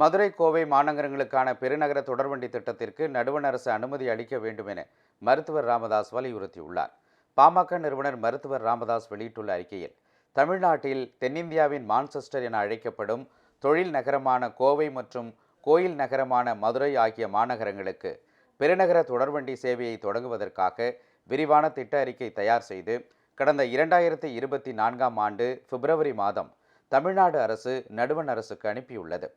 மதுரை கோவை மாநகரங்களுக்கான பெருநகர தொடர்வண்டி திட்டத்திற்கு நடுவண் அரசு அனுமதி அளிக்க வேண்டும் என மருத்துவர் ராமதாஸ் வலியுறுத்தியுள்ளார். பாமக நிறுவனர் மருத்துவர் ராமதாஸ் வெளியிட்டுள்ள அறிக்கையில் தமிழ்நாட்டில் தென்னிந்தியாவின் மான்செஸ்டர் என அழைக்கப்படும் தொழில் நகரமான கோவை மற்றும் கோயில் நகரமான மதுரை ஆகிய மாநகரங்களுக்கு பெருநகர தொடர்வண்டி சேவையை தொடங்குவதற்காக விரிவான திட்ட அறிக்கை தயார் செய்து கடந்த இரண்டாயிரத்தி இருபத்தி நான்காம் ஆண்டு பிப்ரவரி மாதம் தமிழ்நாடு அரசு நடுவண் அரசுக்கு அனுப்பியுள்ளது.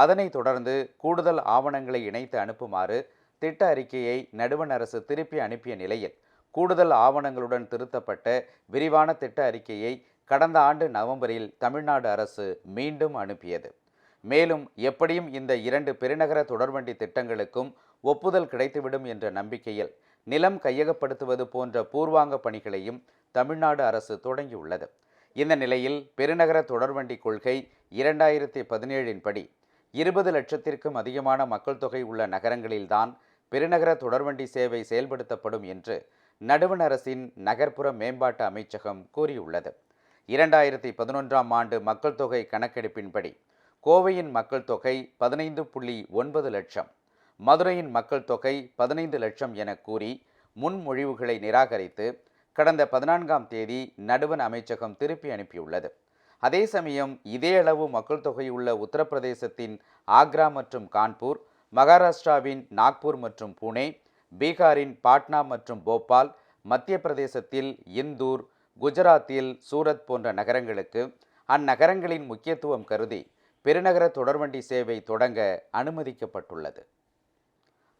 அதனைத் தொடர்ந்து கூடுதல் ஆவணங்களை இணைத்து அனுப்புமாறு திட்ட அறிக்கையை நடுவண் அரசு திருப்பி அனுப்பிய நிலையில் கூடுதல் ஆவணங்களுடன் திருத்தப்பட்ட விரிவான திட்ட அறிக்கையை கடந்த ஆண்டு நவம்பரில் தமிழ்நாடு அரசு மீண்டும் அனுப்பியது. மேலும் எப்படியும் இந்த இரண்டு பெருநகர தொடர்வண்டி திட்டங்களுக்கும் ஒப்புதல் கிடைத்துவிடும் என்ற நம்பிக்கையில் நிலம் கையகப்படுத்துவது போன்ற பூர்வாங்க பணிகளையும் தமிழ்நாடு அரசு தொடங்கியுள்ளது. இந்த நிலையில் பெருநகர தொடர்வண்டி கொள்கை இரண்டாயிரத்தி பதினேழின் படி இருபது லட்சத்திற்கும் அதிகமான மக்கள் தொகை உள்ள நகரங்களில்தான் பெருநகர தொடர்வண்டி சேவை செயல்படுத்தப்படும் என்று நடுவண் அரசின் நகர்ப்புற மேம்பாட்டு அமைச்சகம் கூறியுள்ளது. இரண்டாயிரத்தி பதினொன்றாம் ஆண்டு மக்கள் தொகை கணக்கெடுப்பின்படி கோவையின் மக்கள் தொகை பதினைந்து புள்ளி ஒன்பது லட்சம் மதுரையின் மக்கள் தொகை பதினைந்து லட்சம் என கூறி முன்மொழிவுகளை நிராகரித்து கடந்த பதினான்காம் தேதி நடுவண் அமைச்சகம் திருப்பி அனுப்பியுள்ளது. அதே சமயம் இதே அளவு மக்கள் தொகையுள்ள உத்தரப்பிரதேசத்தின் ஆக்ரா மற்றும் கான்பூர் மகாராஷ்டிராவின் நாக்பூர் மற்றும் புனே பீகாரின் பாட்னா மற்றும் போபால் மத்திய பிரதேசத்தில் இந்தூர் குஜராத்தில் சூரத் போன்ற நகரங்களுக்கு அந்நகரங்களின் முக்கியத்துவம் கருதி பெருநகர தொடர்வண்டி சேவை தொடங்க அனுமதிக்கப்பட்டுள்ளது.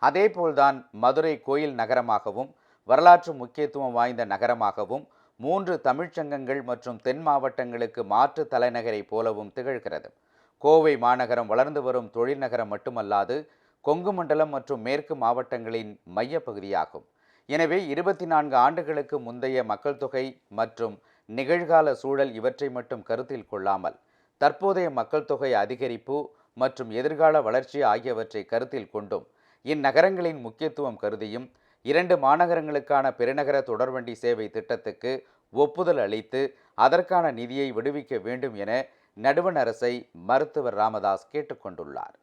அதேபோல்தான் மதுரை கோயில் நகரமாகவும் வரலாற்று முக்கியத்துவம் வாய்ந்த நகரமாகவும் மூன்று தமிழ்ச்சங்கங்கள் மற்றும் தென் மாவட்டங்களுக்கு மாற்று தலைநகரை போலவும் திகழ்கிறது. கோவை மாநகரம் வளர்ந்து வரும் தொழில் நகரம் மட்டுமல்லாது கொங்கு மண்டலம் மற்றும் மேற்கு மாவட்டங்களின் மையப்பகுதியாகும் எனவே இருபத்தி நான்கு ஆண்டுகளுக்கு முந்தைய மக்கள் தொகை மற்றும் நிகழ்கால சூழல் இவற்றை மட்டும் கருத்தில் கொள்ளாமல் தற்போதைய மக்கள் தொகை அதிகரிப்பு மற்றும் எதிர்கால வளர்ச்சி ஆகியவற்றை கருத்தில் கொண்டும் இந்நகரங்களின் முக்கியத்துவம் கருதியும் இரண்டு மாநகரங்களுக்கான பெருநகர தொடர்வண்டி சேவை திட்டத்துக்கு ஒப்புதல் அளித்து அதற்கான நிதியை விடுவிக்க வேண்டும் என நடுவண் அரசை மருத்துவர் ராமதாஸ் கேட்டுக்கொண்டுள்ளார்.